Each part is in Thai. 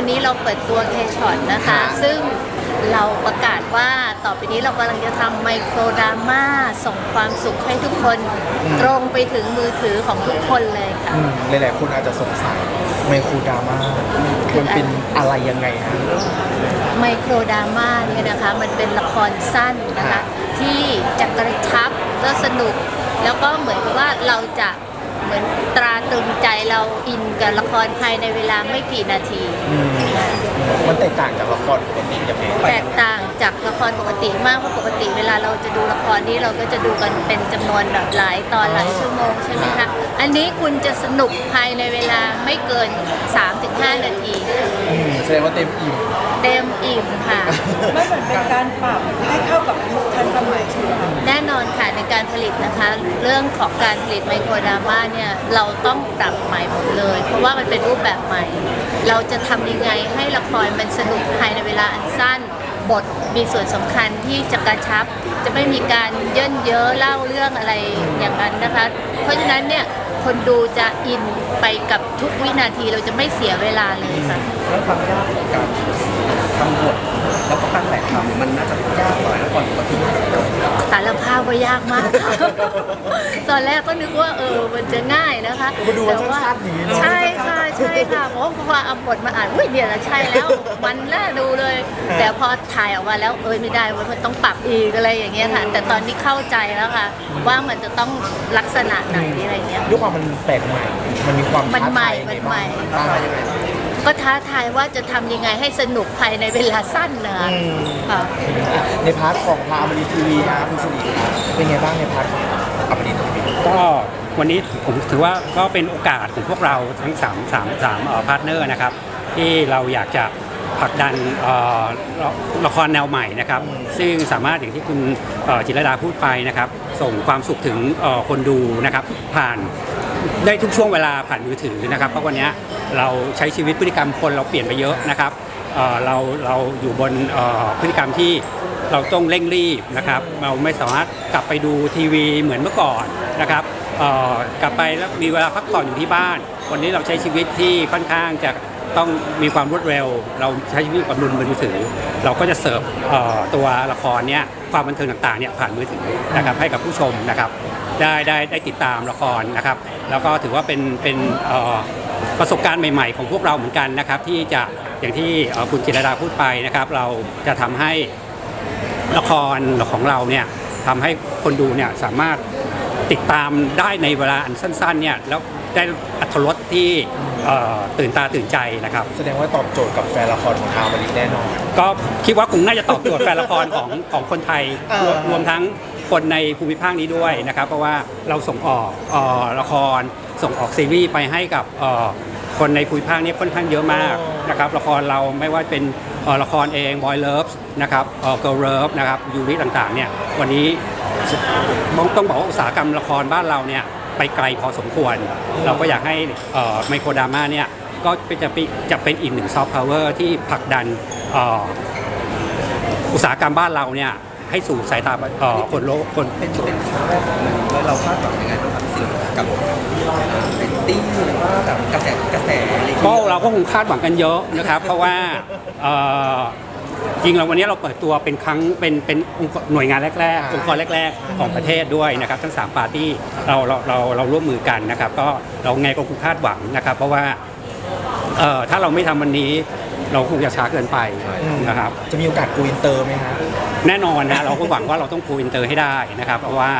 วันนี้เราเปิดตัวเคช็อตนะคะค่ะซึ่งเราประกาศว่าต่อไปนี้เรากำลังจะทำไมโครดราม่าส่งความสุขให้ทุกคน ตรงไปถึงมือถือของทุกคนเลยค่ะ อืมหลายๆคนอาจจะสงสัยไมโครดราม่ามันเป็นอะไรยังไงฮะ ไมโครดราม่าเนี่ยนะคะมันเป็นละครสั้นนะครัคะบที่จะกระชับแล้วสนุก แล้วก็เหมือนกับว่าเราจะ เหมือนตราตรึงใจเราอินกับละครภายในเวลาไม่กี่นาทีอืมมันแตกต่างจากละครปกติยังไงแตกต่างจากละครปกติมากเพราะปกติเวลาเราจะดูละครนี้เราก็จะดูกันเป็นจำนวนแบบหลายตอนหลายชั่วโมงใช่ไหมคะ อันนี้คุณจะสนุกภายในเวลาไม่เกิน 3-5 นาทีอืมแสดงว่าเต็มอิ่มเต็มอิ่มค่ะ ไม่เหมือนเป็นการปรับให้เข้ากับยุคทันสมัยใช่ไหมคะแน่นอนค่ะ ในการผลิตนะคะ เรื่องของการผลิตไมโครดราม่าเนี่ยเราต้องปรับใหม่หมดเลย เพราะว่ามันเป็นรูปแบบใหม่ เราจะทำยังไงให้ละครมันสนุกภายในเวลาอันสั้น บทมีส่วนสำคัญที่จะกระชับ จะไม่มีการเย่นเย้อเล่าเรื่องอะไรอย่างนั้นนะคะ เพราะฉะนั้นเนี่ยคนดูจะอินไปกับทุกวินาทีเราจะไม่เสียเวลาเลยค่ะ แล้วความยากของการทำบทแล้วก็ตั้งแต่ทำมันน่าจะยากกว่าละครปกติ สารภาพว่ายากมากค่ะ ตอนแรกก็นึกว่าเออมันจะง่ายนะคะมาดูว่าแต่สั้นๆอย่างนี้เนอะ ใช่ค่ะใช่ค่ะเพราะว่าพอเอาบทมาอ่านอุ้ยเดี๋ยวละใช่แล้ว มันน่าดูเลย แต่พอถ่ายออกมาแล้วเอ้ยไม่ได้เว้ยมันต้องปรับอีกอะไรอย่างเงี้ยค่ะ แต่ตอนนี้เข้าใจแล้วค่ะ ว่ามันจะต้องลักษณะไหนอะไรอย่างเงี้ย ด้วยความมันแปลกใหม่ มันมีความมันท้าใหม่ทายยังไงมันใหม่บ้างท้าทายยังไง ก็ท้าทายว่าจะทำยังไงให้สนุกภายในเวลาสั้นนะคะอืม ค่ะ ในพาร์ทของพาอมรินทีวีนะคุณสิริครับเป็นไงบ้างในพาร์ทของอมรินทีวีก็วันนี้ผมถือว่าก็เป็นโอกาสของพวกเราทั้ง3 3 3พาร์ทเนอร์นะครับ ที่เราอยากจะผลักดันเอ่อละละครแนวใหม่นะครับ ซึ่งสามารถอย่างที่คุณเอ่อจิรดาพูดไปนะครับ ส่งความสุขถึงเอ่อคนดูนะครับ ผ่าน ได้ทุกช่วงเวลาผ่านมือถือนะครับ เพราะวันนี้เราใช้ชีวิตพฤติกรรมคนเราเปลี่ยนไปเยอะนะครับเเราเราอยู่บนพฤติกรรมที่เราต้องเร่งรีบนะครับ เราไม่สามารถกลับไปดูทีวีเหมือนเมื่อก่อนนะครับกลับไปแล้วมีเวลาพักผ่อนอยู่ที่บ้าน วันนี้เราใช้ชีวิตที่ค่อนข้างจะ ต้องมีความรวดเร็ว เราใช้ชีวิตกับมือมือถือ เราก็จะเสิร์ฟตัวละครเนี่ยความบันเทิงต่างๆเนี่ยผ่านมือถือนะครับให้กับผู้ชมนะครับได้ได้ได้ติดตามละครนะครับ แล้วก็ถือว่าเป็นเป็นประสบการณ์ใหม่ ๆ ของพวกเราเหมือนกันนะครับที่จะอย่างที่คุณจิรดาพูดไปนะครับ เราจะทำให้ละครของเราเนี่ยทำให้คนดูเนี่ยสามารถติดตามได้ในเวลาอันสั้นๆเนี่ยแล้ว ได้อัตรสที่เอ่อตื่นตาตื่นใจนะครับ แสดงว่าตอบโจทย์กับแฟนละครของพาอมรินแน่นอน ก็คิดว่าคงน่าจะตอบโจทย์แฟนละครของของคนไทยอ่ารวมรวมทั้งคนในภูมิภาคนี้ด้วยนะครับ เพราะว่าเราส่งออกเอ่อละครส่งออกซีรีส์ไปให้กับเอ่อคนในภูมิภาคนี้ค่อนข้างเยอะมากนะครับละครเราไม่ว่าเป็นเอ่อละครเอง Boy Love นะครับเอ่อ Girl Love นะครับยูริต่างๆเนี่ยวันนี้ต้องต้องบอกว่าอุตสาหกรรมละครบ้านเราเนี่ย ไปไกลพอสมควร เราก็อยากให้ไมโครดราม่าเนี่ยก็จะเป็นจะเป็นอีกหนึ่งซอฟต์พาวเวอร์ที่ผลักดันอุตสาหกรรมบ้านเราเนี่ยให้สู่สายตาคนโลกคนเป็นเป็นครั้งแรกแล้วเราคาดหวังยังไงบ้างครับสิ่งกับเรตติ้งหรือว่าแบบกระแสกระแสอะไรก็เราก็คงคาดหวังกันเยอะนะครับ เพราะว่า จริงเราวันนี้เราเปิดตัวเป็นครั้งเป็นเป็นองค์กรหน่วยงานแรกๆ องค์กรแรก ๆ ของประเทศด้วยนะครับทั้ง 3 ปาร์ตี้เราเราเราเราร่วมมือกันนะครับ ก็เราไงก็คงคาดหวังนะครับ เพราะว่าเอ่อถ้าเราไม่ทำวันนี้เราคงจะช้าเกินไปนะครับ จะมีโอกาสกูอินเตอร์ไหมฮะ แน่นอนนะเราก็หวังว่าเราต้องพูอินเตอร์ให้ได้นะครับ เพราะว่า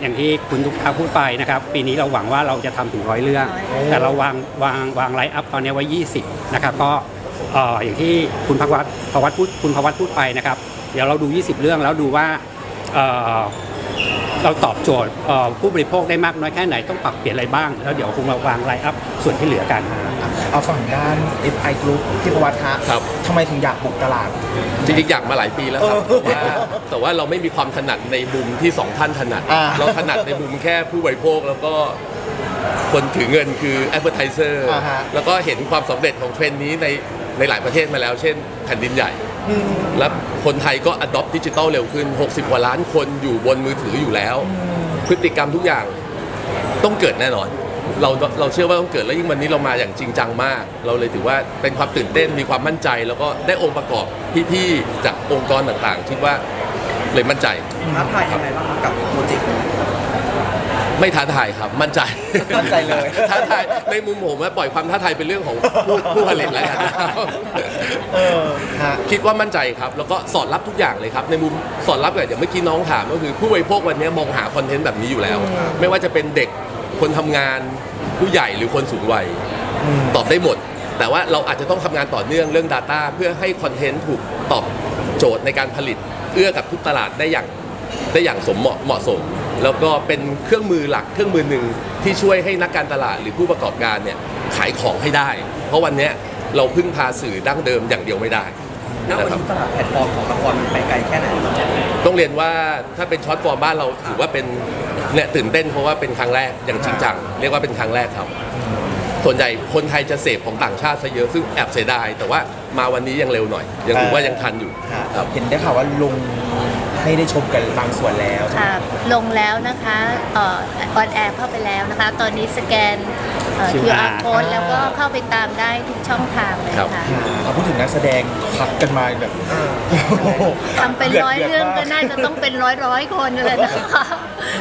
อย่างที่คุณทุกท่านพูดไปนะครับ ปีนี้เราหวังว่าเราจะทำถึงร้อยเรื่องโอ้แต่เราวางวางวางไลฟ์อัพตอนนี้ไว้ 20 นะครับ ก็เอ่ออย่างที่คุณภวัตภวัตพูดคุณภวัตพูดไปนะครับ เดี๋ยวเราดู 20 เรื่องแล้วดูว่าเอ่อเราตอบโจทย์เอ่อผู้บริโภคได้มากน้อยแค่ไหนต้องปรับเปลี่ยนอะไรบ้าง แล้วเดี๋ยวคงมาวางไลฟ์อัพส่วนที่เหลือกัน เอาฝั่งด้าน FI Group ที่ประวัติฮะครับ ทำไมถึงอยากบุกตลาด จริงๆอยากมาหลายปีแล้วครับเออแต่ว่าแต่ว่าเราไม่มีความถนัดในมุมที่สองท่านถนัด อ่าเราถนัดในมุมแค่ผู้บริโภคแล้วก็คนถือเงินคือ advertiser อ่าฮะแล้วก็เห็นความสำเร็จของเทรนด์นี้ใน ในหลายประเทศมาแล้ว เช่นแผ่นดินใหญ่ และคนไทยก็ adopt ดิจิตอลเร็วขึ้น 60 กว่าล้านคนอยู่บนมือถืออยู่แล้ว พฤติกรรมทุกอย่างต้องเกิดแน่นอน เราเราเชื่อว่าต้องเกิดแล้วยิ่งวันนี้เรามาอย่างจริงจังมาก เราเลยถือว่าเป็นความตื่นเต้นมีความมั่นใจ แล้วก็ได้องค์ประกอบพี่ๆจากองค์กรต่างๆคิดว่าเลยมั่นใจ ท้าทายยังไงบ้างครับกับโปรเจกต์นี้ ไม่ท้าทายครับ มั่นใจมั่นใจเลย ท้าทายในมุมผมว่าปล่อยความท้าทายเป็นเรื่องของผู้ผู้ผลิตแล้วกันนะครับเออฮะ คิดว่ามั่นใจครับ แล้วก็สอดรับทุกอย่างเลยครับ ในมุมสอดรับแบบอย่างเมื่อกี้น้องถามก็คือผู้บริโภควันนี้มองหาคอนเทนต์แบบนี้อยู่แล้ว ไม่ว่าจะเป็นเด็กคนทำงานผู้ใหญ่หรือคนสูงวัยอืมตอบได้หมด แต่ว่าเราอาจจะต้องทำงานต่อเนื่องเรื่อง Data เพื่อให้คอนเทนต์ถูกตอบโจทย์ในการผลิต เอื้อกับทุกตลาดได้อย่างได้อย่างสมเหมาะเหมาะสม แล้วก็เป็นเครื่องมือหลักเครื่องมือหนึ่งที่ช่วยให้นักการตลาดหรือผู้ประกอบการเนี่ยขายของให้ได้ เพราะวันเนี้ยเราพึ่งพาสื่อดั้งเดิมอย่างเดียวไม่ได้ ณวันนะครับนี้ตลาดแพลตฟอร์มของละครมันไปไกลแค่ไหนครับต้องเรียนว่าถ้าเป็นช็อตฟอร์มบ้านเราถือว่าเป็นเนี่ยตื่นเต้นเพราะว่าเป็นครั้งแรกอย่างจริงจังเรียกว่าเป็นครั้งแรกครับ ส่วนใหญ่คนไทยจะเสพของต่างชาติซะเยอะซึ่งแอบเสียดายแต่ว่ามาวันนี้ยังเร็วหน่อย ยังถือว่ายังทันอยู่ฮะครับ เห็นได้ข่าวว่าลง ให้ได้ชมกันบางส่วนแล้วค่ะลงแล้วนะคะออนแอร์เข้าไปแล้วนะคะ ตอนนี้สแกน QR QR code แล้วก็เข้าไปตามได้ทุกช่องทางเลยครับค่ะเอาพูดถึงนักแสดงพักกันมาแบบโอ้โหทำเป็นร้อยเรื่องก็น่าจะต้องเป็นร้อยร้อยๆคนเลยนะคะ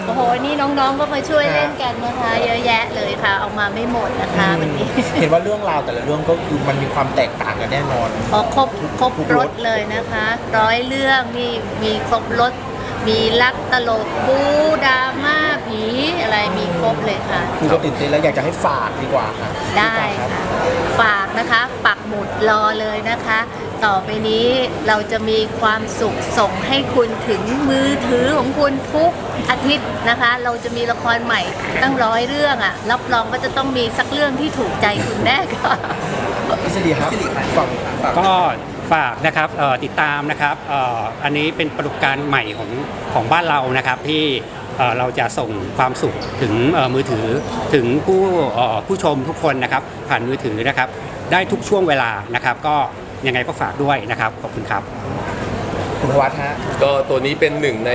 โอ้โหนี่น้องๆก็มาช่วยเล่นกันนะคะเยอะแยะเลยค่ะ เอามาไม่หมดนะคะวันนี้เห็นว่าเรื่องราวแต่ละเรื่องก็คือมันมีความแตกต่างกันแน่นอนพอครบครบทุกรรถสเลยนะคะ ร้อยเรื่องนี่มีครบรถ มีรักตลกบูดราม่าผีอะไรมีครบเลยค่ะ คือก็ตื่นเต้นแล้วอยากจะให้ฝากดีกว่าค่ะได้พี่ปาครับค่ะ ฝากนะคะปักหมุดรอเลยนะคะ ต่อไปนี้เราจะมีความสุขส่งให้คุณถึงมือถือของคุณทุกอาทิตย์นะคะ เราจะมีละครใหม่ตั้งร้อยเรื่องอะ่ะ รับรองก็จะต้องมีสักเรื่องที่ถูกใจคุณแน่ค่ะ พี่สิริครับพี่สิริครับฝั่ง ก็ ฝากนะครับเอ่อติดตามนะครับเอ่ออันนี้เป็นปรากฏการณ์ใหม่ของของบ้านเรานะครับที่เอ่อเราจะส่งความสุขถึงเอ่อมือถือถึงผู้เอ่อผู้ชมทุกคนนะครับ ผ่านมือถือนะครับ ได้ทุกช่วงเวลานะครับ ก็ยังไงก็ฝากด้วยนะครับขอบคุณครับคุณพวัฒน์ฮะก็ตัวนี้เป็นหนึ่งใน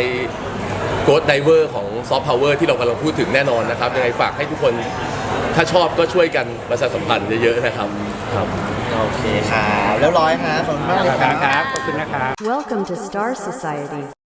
Ghost Diver ของ Soft Power ที่เรากำลังพูดถึงแน่นอนนะครับยังไงฝากให้ทุกคน ถ้าชอบก็ช่วยกันประชาสัมพันธ์เยอะๆนะครับครับ โอเคครับเรียบร้อยฮะขอบคุณมากเลยครับครับ ขอบคุณนะครับ Welcome to Star Society.